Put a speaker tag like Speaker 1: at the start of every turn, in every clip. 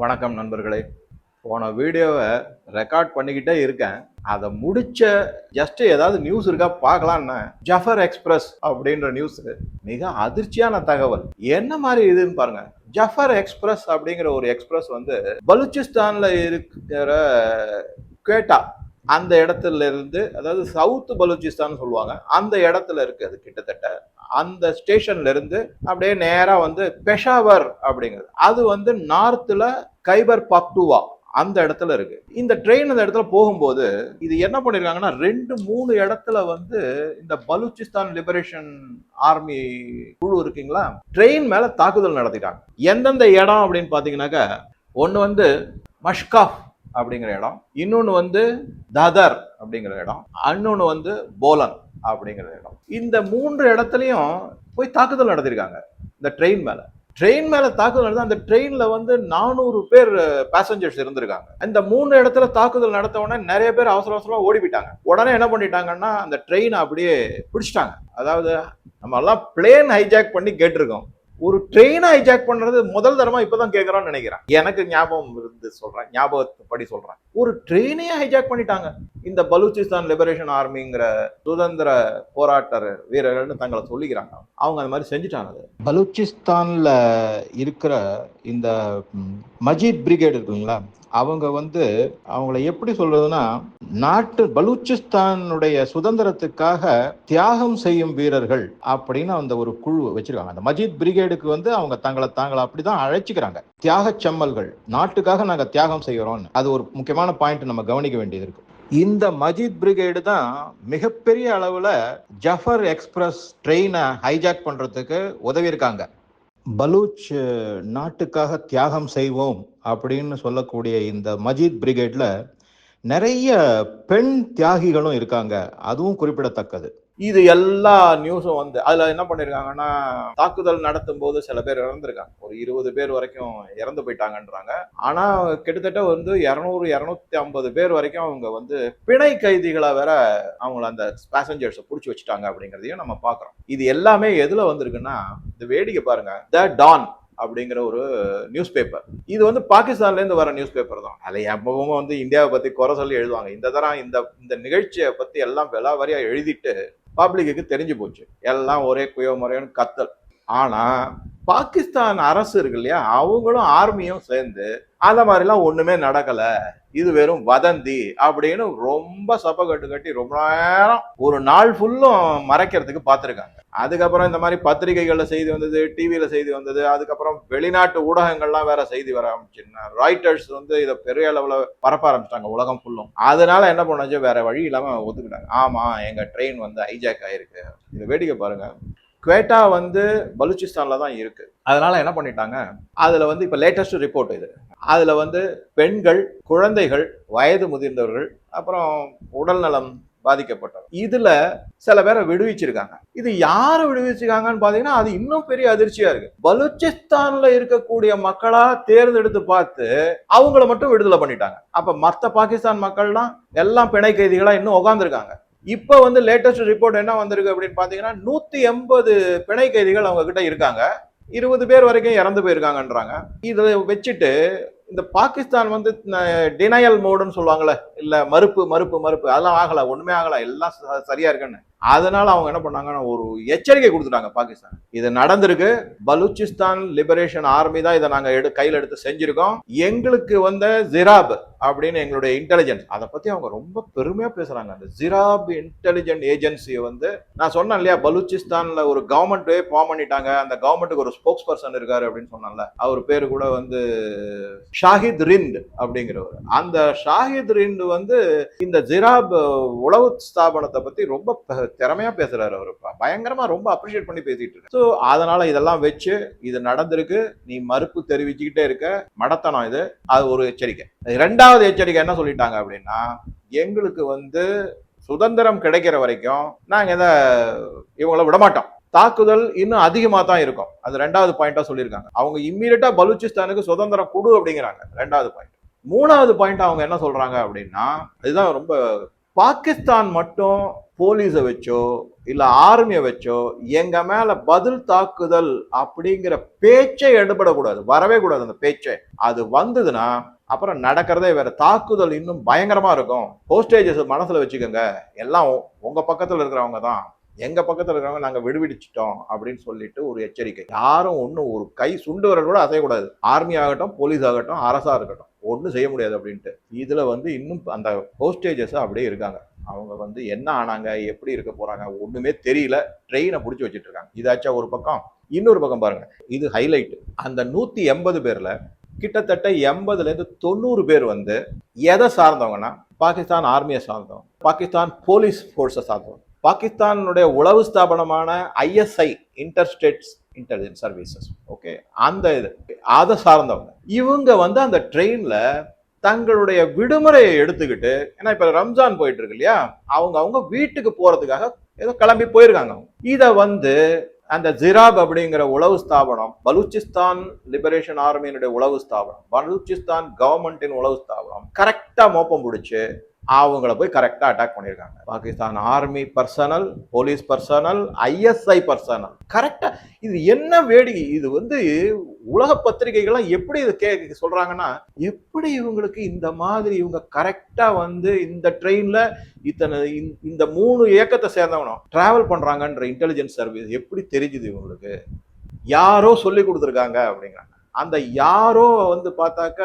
Speaker 1: வணக்கம் நண்பர்களே. போன வீடியோவை ரெக்கார்ட் பண்ணிக்கிட்டே இருக்கேன். அதை முடிச்ச ஜஸ்ட் ஏதாவது நியூஸ் இருக்கா பார்க்கலான்னு. ஜஃபர் எக்ஸ்பிரஸ் அப்படின்ற நியூஸ் மிக அதிர்ச்சியான தகவல். என்ன மாதிரி இதுன்னு பாருங்க. ஜஃபர் எக்ஸ்பிரஸ் அப்படிங்கிற ஒரு எக்ஸ்பிரஸ் வந்து பலுச்சிஸ்தான்ல இருக்கிற குவேட்டா அந்த இடத்துல இருந்து அதாவது சவுத் பலூச்சிஸ்தான் சொல்லுவாங்க. அந்த இடத்துல இருக்கு அது கிட்டத்தட்ட. அந்த ஸ்டேஷன்ல இருந்து அப்படியே நேராக வந்து பெஷாவர் அப்படிங்கிறது அது வந்து நார்த்தில் கைபர் பக்டுவா அந்த இடத்துல இருக்கு. இந்த ட்ரெயின் அந்த இடத்துல போகும்போது இது என்ன பண்ணிருக்காங்கன்னா ரெண்டு மூணு இடத்துல வந்து இந்த பலூச்சிஸ்தான் லிபரேஷன் ஆர்மி குழு இருக்குங்களா ட்ரெயின் மேல தாக்குதல் நடத்திட்டாங்க. எந்தெந்த இடம் அப்படின்னு பாத்தீங்கன்னாக்க ஒன்று வந்து மஷ்காஃப் அப்படிங்கிற இடம் இன்னொன்று வந்து ததர் அப்படிங்கிற இடம் இன்னொன்று வந்து போலன் அப்படிங்கிற இடம். இந்த மூன்று இடத்துலையும் போய் தாக்குதல் நடத்திருக்காங்க இந்த ட்ரெயின் மேலே. ட்ரெயின் மேல தாக்குதல் நடத்தி அந்த ட்ரெயின்ல வந்து நானூறு பேர் பேசஞ்சர்ஸ் இருந்திருக்காங்க. இந்த மூணு இடத்துல தாக்குதல் நடத்த உடனே நிறைய பேர் அவசர அவசரமா ஓடி போயிட்டாங்க உடனே என்ன பண்ணிட்டாங்கன்னா அந்த ட்ரெயினை அப்படியே பிடிச்சிட்டாங்க. அதாவது நம்ம எல்லாம் பிளேன் ஹைஜாக் பண்ணி கேட்டிருக்கோம். ஒரு ட்ரெயினை ஹைஜாக் பண்றது முதல் தரமா இப்பதான் கேட்கறான்னு நினைக்கிறேன். எனக்கு ஞாபகம் இருந்து சொல்றேன் ஞாபகப்படி சொல்றேன். ஒரு ட்ரெயினையே ஹைஜாக் பண்ணிட்டாங்க. இந்த பலூச்சிஸ்தான் லிபரேஷன் ஆர்மிங்கிற சுதந்திர போராட்ட வீரர்கள்னு தங்களை சொல்லிக்கிறாங்க. அவங்க அந்த மாதிரி செஞ்சுட்டாங்க பலூச்சிஸ்தான்ல இருக்கிற இந்த மஜீத் பிரிகேட் இருக்குங்களா அவங்க வந்து அவங்கள எப்படி சொல்றதுன்னா நாட்டு பலூச்சிஸ்தானுடைய சுதந்திரத்துக்காக தியாகம் செய்யும் வீரர்கள் அப்படின்னு அந்த ஒரு குழு வச்சிருக்காங்க. அந்த மஜீத் பிரிகேடுக்கு வந்து அவங்க தங்களை தாங்களை அப்படிதான் அழைச்சிக்கிறாங்க. தியாக செம்மல்கள் நாட்டுக்காக நாங்க தியாகம் செய்கிறோம் அது ஒரு முக்கியமான பாயிண்ட் நம்ம கவனிக்க வேண்டியது இருக்கு. இந்த மஜித் பிரிகேடு தான் மிகப்பெரிய அளவில் ஜஃபர் எக்ஸ்பிரஸ் ட்ரெயினை ஹைஜாக் பண்ணுறதுக்கு உதவி இருக்காங்க பலூச் நாட்டுக்காக தியாகம் செய்வோம் அப்படின்னு சொல்லக்கூடிய இந்த மஜித் பிரிகேடில் நிறைய பெண் தியாகிகளும் இருக்காங்க. அதுவும் குறிப்பிடத்தக்கது. இது எல்லா நியூஸும் வந்து அதுல என்ன பண்ணிருக்காங்கன்னா தாக்குதல் நடத்தும் போது சில பேர் இறந்துருக்காங்க. ஒரு இருபது பேர் வரைக்கும் இறந்து போயிட்டாங்கன்றாங்க. ஆனா கிட்டத்தட்ட வந்து இரநூறு இரநூத்தி ஐம்பது பேர் வரைக்கும் அவங்க வந்து பிணை கைதிகளை வேற அவங்கள அந்த பேசஞ்சர்ஸை பிடிச்சி வச்சுட்டாங்க அப்படிங்கிறதையும் நம்ம பாக்குறோம் இது எல்லாமே எதுல வந்திருக்குன்னா இந்த வேடிக்கை பாருங்க. த டான் அப்படிங்கிற ஒரு நியூஸ் பேப்பர் இது வந்து பாகிஸ்தான்ல இருந்து வர நியூஸ் பேப்பர் தான். அதில் எப்பவும் வந்து இந்தியாவை பத்தி குறை சொல்லி எழுதுவாங்க. இந்த தரம் இந்த இந்த நிகழ்ச்சியை பத்தி எல்லாம் விலாவாரியா எழுதிட்டு பப்ளிக்கு தெரிஞ்சு போச்சு. எல்லாம் ஒரே குயமுறையான கத்தல். ஆனால் பாகிஸ்தான் அரசு இருக்கு இல்லையா? அவங்களும் ஆர்மியும் சேர்ந்து அந்த மாதிரிலாம் ஒண்ணுமே நடக்கல. இது வெறும் வதந்தி அப்படின்னு ரொம்ப சபை கட்டு கட்டி ரொம்ப நேரம் ஒரு நாள் ஃபுல்லும் மறைக்கிறதுக்கு பார்த்துருக்காங்க. அதுக்கப்புறம் இந்த மாதிரி பத்திரிகைகள்ல செய்தி வந்தது டிவியில செய்தி வந்தது அதுக்கப்புறம் வெளிநாட்டு ஊடகங்கள்லாம் வேற செய்தி வர ஆரம்பிச்சுன்னா ராய்டர்ஸ் வந்து இதை பெரிய அளவுல பரப்ப ஆரம்பிச்சிட்டாங்க உலகம் ஃபுல்லும் அதனால என்ன பண்ணாச்சு? வேற வழி இல்லாம ஒத்துக்கிட்டாங்க. ஆமா எங்க ட்ரெயின் வந்து ஹைஜாக் ஆயிருக்கு. இதை வேடிக்கை பாருங்க. குவேட்டா வந்து பலூச்சிஸ்தான்ல தான் இருக்கு. அதனால என்ன பண்ணிட்டாங்க? அதுல வந்து இப்ப லேட்டஸ்ட் ரிப்போர்ட் இது. அதுல வந்து பெண்கள் குழந்தைகள் வயது முதிர்ந்தவர்கள் அப்புறம் உடல் நலம் பாதிக்கப்பட்டவர். இதுல சில பேரை விடுவிச்சிருக்காங்க. இது யாரை விடுவிச்சிருக்காங்கன்னு பாத்தீங்கன்னா அது இன்னும் பெரிய அதிர்ச்சியா இருக்கு. பலூச்சிஸ்தான்ல இருக்கக்கூடிய மக்களா தேர்ந்தெடுத்து பார்த்து அவங்கள மட்டும் விடுதலை பண்ணிட்டாங்க. அப்ப மத்த பாகிஸ்தான் மக்கள்லாம் எல்லாம் பிணை கைதிகளா இன்னும் உட்காந்துருக்காங்க இப்போ வந்து லேட்டஸ்ட் ரிப்போர்ட் என்ன வந்திருக்கு அப்படின்னு பார்த்தீங்கன்னா நூற்றி எண்பது பிணை கைதிகள் அவங்க கிட்ட இருக்காங்க. இருபது பேர் வரைக்கும் இறந்து போயிருக்காங்கன்றாங்க. இதை வச்சுட்டு இந்த பாகிஸ்தான் வந்து டினையல் மோடுன்னு சொல்லுவாங்களே இல்லை மறுப்பு மறுப்பு மறுப்பு அதெல்லாம் ஆகலை ஒன்றுமே ஆகலை எல்லாம் ச- இருக்குன்னு. அதனால அவங்க என்ன பண்ணாங்கன்னா ஒரு எச்சரிக்கை கொடுத்துட்டாங்க பாகிஸ்தான். இது நடந்திருக்கு. பலூச்சிஸ்தான் லிபரேஷன் ஆர்மி தான் இதை நாங்கள் எடு கையில் எடுத்து செஞ்சிருக்கோம். எங்களுக்கு வந்த ஜிராப் அப்படின்னு எங்களுடைய இன்டெலிஜென்ஸ் அதை பற்றி அவங்க ரொம்ப பெருமையாக பேசுகிறாங்க அந்த ஜிராப் இன்டெலிஜென்ட் ஏஜென்சியை வந்து நான் சொன்னேன் இல்லையா பலூச்சிஸ்தானில் ஒரு கவர்மெண்ட்டே ஃபார்ம் பண்ணிட்டாங்க. அந்த கவர்மெண்ட்டுக்கு ஒரு ஸ்போக்ஸ் பர்சன் இருக்காரு அப்படின்னு சொன்னால அவர் பேர் கூட வந்து ஷாஹித் ரிண்ட் அப்படிங்கிறவர். அந்த ஷாஹித் ரிண்ட் வந்து இந்த ஜிராப் உளவு ஸ்தாபனத்தை பற்றி ரொம்ப திறமையா பேசுறாரு அவர். பயங்கரமா ரொம்ப அப்ரிஷியேட் பண்ணி பேசிட்டு இருக்கு ஸோ அதனால இதெல்லாம் வச்சு இது நடந்திருக்கு. நீ மறுப்பு தெரிவிச்சுக்கிட்டே இருக்க. மடத்தனம் இது. அது ஒரு எச்சரிக்கை. ரெண்டாவது எச்சரிக்கை என்ன சொல்லிட்டாங்க அப்படின்னா எங்களுக்கு வந்து சுதந்திரம் கிடைக்கிற வரைக்கும் நாங்க இதை இவங்கள விட மாட்டோம் தாக்குதல் இன்னும் அதிகமா தான் இருக்கும். அது ரெண்டாவது பாயிண்டாக சொல்லியிருக்காங்க. அவங்க இம்மீடியட்டா பலூச்சிஸ்தானுக்கு சுதந்திரம் கொடு அப்படிங்கிறாங்க. ரெண்டாவது பாயிண்ட் மூணாவது பாயிண்ட் அவங்க என்ன சொல்றாங்க அப்படின்னா இதுதான் ரொம்ப பாகிஸ்தான் மட்டும் போலீஸை வச்சோ இல்லை ஆர்மியை வச்சோ எங்கள் மேலே பதில் தாக்குதல் அப்படிங்கிற பேச்சே எடுபடக்கூடாது வரவே கூடாது அந்த பேச்சே. அது வந்ததுன்னா அப்புறம் நடக்கிறதே வேற. தாக்குதல் இன்னும் பயங்கரமாக இருக்கும். ஹோஸ்டேஜஸ் மனசில் வச்சுக்கோங்க. எல்லாம் உங்கள் பக்கத்தில் இருக்கிறவங்க தான். எங்கள் பக்கத்தில் இருக்கிறவங்க நாங்கள் விடுவிடிச்சிட்டோம் அப்படின்னு சொல்லிட்டு ஒரு எச்சரிக்கை. யாரும் ஒன்றும் ஒரு கை சுண்டு வரல் கூட அசையக்கூடாது. ஆர்மி ஆகட்டும் போலீஸ் ஆகட்டும் அரசாக இருக்கட்டும். ஒன்றும் செய்ய முடியாது அப்படின்ட்டு. இதில் வந்து இன்னும் அந்த ஹோஸ்டேஜஸாக அப்படியே இருக்காங்க. அவங்க வந்து என்ன ஆனாங்க எப்படி இருக்க போகிறாங்க ஒன்றுமே தெரியல. ட்ரெயினை பிடிச்சி வச்சிட்டு இருக்காங்க. இதாச்சா ஒரு பக்கம். இன்னொரு பக்கம் பாருங்க. இது ஹைலைட் அந்த நூற்றி எண்பது பேரில் கிட்டத்தட்ட எண்பதுலேருந்து தொண்ணூறு பேர் வந்து எதை சார்ந்தவங்கன்னா பாகிஸ்தான் ஆர்மியை சார்ந்தவங்க. பாகிஸ்தான் போலீஸ் ஃபோர்ஸை சார்ந்தவங்க. பாகிஸ்தானுடைய உளவு ஸ்தாபனமான ISI interstates intelligence services okay அந்த இது அதை சார்ந்தவங்க. இவங்க வந்து அந்த ட்ரெயினில் தங்களுடைய விடுமுறையை எடுத்துக்கிட்டு ஏன்னா இப்போ ரம்ஜான் போயிட்டு இருக்கு இல்லையா? அவங்க அவங்க வீட்டுக்கு போகிறதுக்காக ஏதோ கிளம்பி போயிருக்காங்க அவங்க. இதை வந்து அந்த ஜிராப் அப்படிங்கிற உளவு ஸ்தாபனம் பலூச்சிஸ்தான் லிபரேஷன் ஆர்மியினுடைய உளவு ஸ்தாபனம் பலூச்சிஸ்தான் கவர்மெண்ட்டின் உளவு ஸ்தாபனம் கரெக்டாக மோப்பம் பிடிச்சி அவங்கள போய் கரெக்டாக அட்டாக் பண்ணியிருக்காங்க Pakistan army personnel police personnel ISI personnel கரெக்டாக இது என்ன வேடிக்கை இது வந்து உலக பத்திரிகைகள்லாம் எப்படி இது கே சொல்கிறாங்கன்னா எப்படி இவங்களுக்கு இந்த மாதிரி இவங்க கரெக்டாக வந்து இந்த ட்ரெயினில் இத்தனை இந்த- இந்த மூணு இயக்கத்தை சேர்ந்தவனும் ட்ராவல் பண்ணுறாங்கன்ற இன்டெலிஜென்ஸ் சர்வீஸ் எப்படி தெரிஞ்சுது இவங்களுக்கு? யாரோ சொல்லி கொடுத்துருக்காங்க அப்படிங்கிறாங்க. அந்த யாரோ வந்து பார்த்தாக்க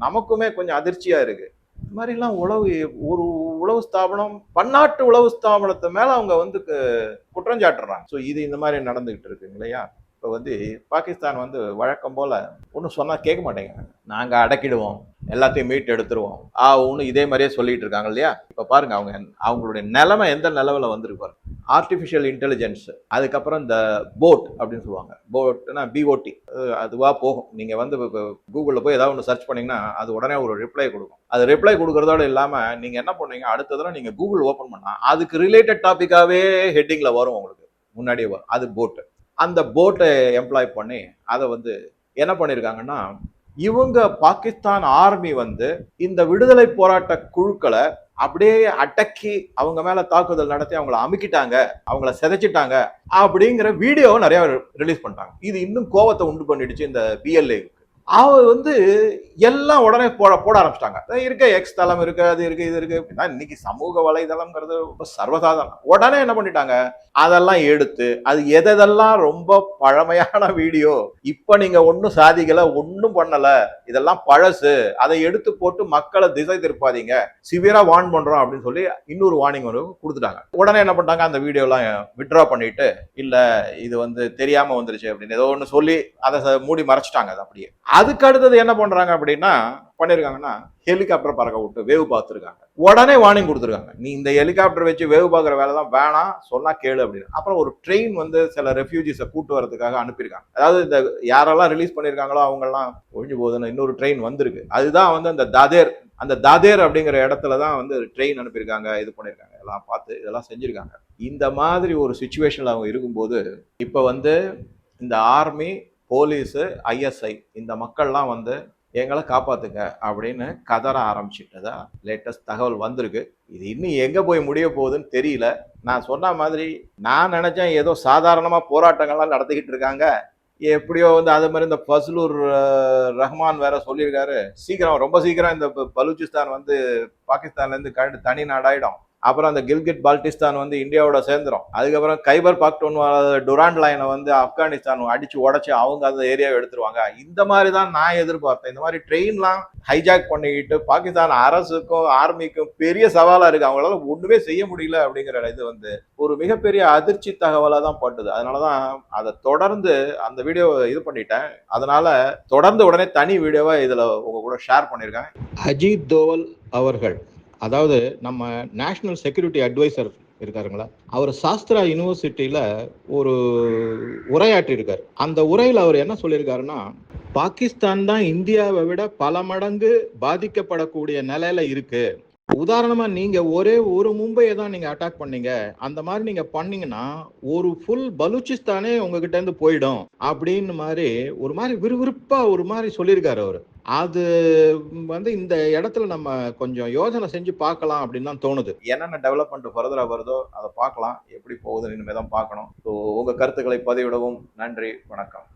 Speaker 1: நமக்குமே கொஞ்சம் அதிர்ச்சியாக இருக்குது இந்த மாதிரிலாம் உளவு ஒரு உளவு ஸ்தாபனம் பன்னாட்டு உளவு ஸ்தாபனத்தை மேலே அவங்க வந்து கு- குற்றம் சாட்டுறாங்க. ஸோ இது இந்த மாதிரி நடந்துகிட்டு இருக்குங்க இல்லையா இப்போ வந்து பாகிஸ்தான் வந்து வழக்கம் போல் ஒன்றும் சொன்னால் கேட்க மாட்டேங்கிறாங்க நாங்கள் அடக்கிடுவோம். எல்லாத்தையும் மீட் எடுத்துருவோம். ஆ ஒன்று இதே மாதிரியே சொல்லிட்டு இருக்காங்க இல்லையா? இப்போ பாருங்க அவங்க அவங்களுடைய நிலைமை எந்த நிலவில் வந்திருக்கு பாருங்க. ஆர்டிஃபிஷியல் இன்டெலிஜென்ஸ் அதுக்கப்புறம் இந்த போட் அப்படின்னு சொல்லுவாங்க. போட்னா பிஓடி அதுவாக போகும். நீங்கள் வந்து கூகுளில் போய் ஏதாவது ஒன்று சர்ச் பண்ணீங்கன்னா அது உடனே ஒரு ரிப்ளை கொடுக்கும். அது ரிப்ளை கொடுக்குறதோட இல்லாமல் நீங்கள் என்ன பண்ணுவீங்க அடுத்த தடவை நீங்கள் கூகுள் ஓப்பன் பண்ணால் அதுக்கு ரிலேட்டட் டாப்பிக்காகவே ஹெட்டிங்கில் வரும் உங்களுக்கு. முன்னாடியே வரும் அது போட்டு அந்த போட்டை எம்ப்ளாய் பண்ணி அதை வந்து என்ன பண்ணியிருக்காங்கன்னா இவங்க பாகிஸ்தான் ஆர்மி வந்து இந்த விடுதலை போராட்ட குழுக்களை அப்படியே அடக்கி அவங்க மேல தாக்குதல் நடத்தி அவங்கள அமுக்கிட்டாங்க அவங்கள சிதைச்சிட்டாங்க அப்படிங்கிற வீடியோவை நிறைய ரிலீஸ் பண்ணிட்டாங்க. இது இன்னும் கோவத்தை உண்டு பண்ணிடுச்சு இந்த பிஎல்ஏ அவ வந்து எல்லாம் உடனே போட போட ஆரம்பிச்சிட்டாங்க. இருக்க எக்ஸ் தளம் இருக்கு அது இருக்கு இது இருக்கு. அப்படின்னா இன்னைக்கு சமூக வலைதளம்ங்கிறது ரொம்ப சர்வசாதாரணம். உடனே என்ன பண்ணிட்டாங்க? அதெல்லாம் எடுத்து அது எதெல்லாம் ரொம்ப பழமையான வீடியோ இப்ப நீங்க ஒன்றும் சாதிக்கல ஒன்றும் பண்ணல இதெல்லாம் பழசு அதை எடுத்து போட்டு மக்களை திசை திருப்பாதீங்க சிவியரா வார்ன் பண்றோம் அப்படின்னு சொல்லி இன்னொரு வார்னிங் ஒன்று கொடுத்துட்டாங்க. உடனே என்ன பண்ணிட்டாங்க? அந்த வீடியோலாம் விட்ரா பண்ணிட்டு இல்ல இது வந்து தெரியாம வந்துருச்சு அப்படின்னு ஏதோ ஒன்று சொல்லி அதை மூடி மறைச்சிட்டாங்க அது அப்படியே. அதுக்கு அடுத்தது என்ன பண்றாங்க அப்படின்னா பண்ணிருக்காங்கன்னா ஹெலிகாப்டர் பறக்க விட்டு வேவு பார்த்துருக்காங்க. உடனே வார்னிங் கொடுத்துருக்காங்க. நீ இந்த ஹெலிகாப்டர் வச்சு வேவு பார்க்குற வேலை தான் வேணாம் சொன்னா கேளு அப்படின்னு. அப்புறம் ஒரு ட்ரெயின் வந்து சில ரெஃப்யூஜிஸை கூட்டு வரதுக்காக அனுப்பியிருக்காங்க. அதாவது இந்த யாரெல்லாம் ரிலீஸ் பண்ணியிருக்காங்களோ அவங்கெல்லாம் ஒழிஞ்சு போகுதுன்னு இன்னொரு ட்ரெயின் வந்திருக்கு. அதுதான் வந்து அந்த தாதேர் அந்த தாதேர் அப்படிங்கிற இடத்துல தான் வந்து ட்ரெயின் அனுப்பியிருக்காங்க இது பண்ணியிருக்காங்க. எல்லாம் பார்த்து இதெல்லாம் செஞ்சுருக்காங்க. இந்த மாதிரி ஒரு சுச்சுவேஷனில் அவங்க இருக்கும்போது இப்போ வந்து இந்த ஆர்மி போலீஸு ஐஎஸ்ஐ இந்த மக்கள்லாம் வந்து எங்களை காப்பாத்துங்க அப்படின்னு கதற ஆரம்பிச்சிட்டதா லேட்டஸ்ட் தகவல் வந்திருக்கு. இது இன்னும் எங்கே போய் முடிய போகுதுன்னு தெரியல. நான் சொன்ன மாதிரி நான் நினச்சேன் ஏதோ சாதாரணமாக போராட்டங்கள்லாம் நடத்திக்கிட்டு இருக்காங்க. எப்படியோ வந்து அது மாதிரி இந்த ஃபஸ்லூர் ரஹ்மான் வேற சொல்லியிருக்காரு. சீக்கிரம் ரொம்ப சீக்கிரம் இந்த பலூச்சிஸ்தான் வந்து பாகிஸ்தான்லேருந்து கண்டு தனி நாடாயிடும். அப்புறம் அந்த கில்கிட் பால்டிஸ்தான் வந்து இந்தியாவோட சேர்ந்துரும். அதுக்கப்புறம் கைபர் பாக்டோன் டுரான் லைனை வந்து ஆப்கானிஸ்தான் அடிச்சு உடச்சி அவங்க அந்த ஏரியாவை எடுத்துருவாங்க. இந்த மாதிரி தான் நான் எதிர்பார்த்தேன். இந்த மாதிரி ட்ரெயின்லாம் ஹைஜாக் பண்ணிக்கிட்டு பாகிஸ்தான் அரசுக்கும் ஆர்மிக்கும் பெரிய சவாலாக இருக்குது அவங்களால ஒன்றுமே செய்ய முடியல அப்படிங்கிற இது வந்து ஒரு மிகப்பெரிய அதிர்ச்சி தகவலாக தான் பட்டுது. அதனாலதான் அதை தொடர்ந்து அந்த வீடியோ இது பண்ணிட்டேன். அதனால தொடர்ந்து உடனே தனி வீடியோவை இதில் உங்க கூட ஷேர் பண்ணியிருக்கேன். அஜித் தோவல் அவர்கள். அதாவது நம்ம நேஷனல் செக்யூரிட்டி அட்வைசர் இருக்காருங்களா? அவர் சாஸ்திரா யூனிவர்சிட்டியில ஒரு உரையாற்றியிருக்கார் அந்த உரையில் அவர் என்ன சொல்லியிருக்காருன்னா பாகிஸ்தான் தான் இந்தியாவை விட பல மடங்கு பாதிக்கப்படக்கூடிய நிலையில இருக்கு. உதாரணமா நீங்க ஒரே ஒரு மும்பையை தான் நீங்க அட்டாக் பண்ணீங்க. அந்த மாதிரி நீங்க பண்ணீங்கன்னா ஒரு ஃபுல் பலூச்சிஸ்தானே உங்ககிட்ட இருந்து போயிடும். அப்படின்னு மாதிரி ஒரு மாதிரி விறுவிறுப்பா ஒரு மாதிரி சொல்லியிருக்காரு அவரு. அது வந்து இந்த இடத்துல நம்ம கொஞ்சம் யோசனை செஞ்சு பார்க்கலாம் அப்படின்னு தான் தோணுது. என்னென்ன டெவலப்மெண்ட் ஃபர்தராக வருதோ அதை பார்க்கலாம். எப்படி போகுதுன்னு இனிமே தான் பார்க்கணும். ஸோ உங்க கருத்துக்களை பதிவிடவும் நன்றி வணக்கம்.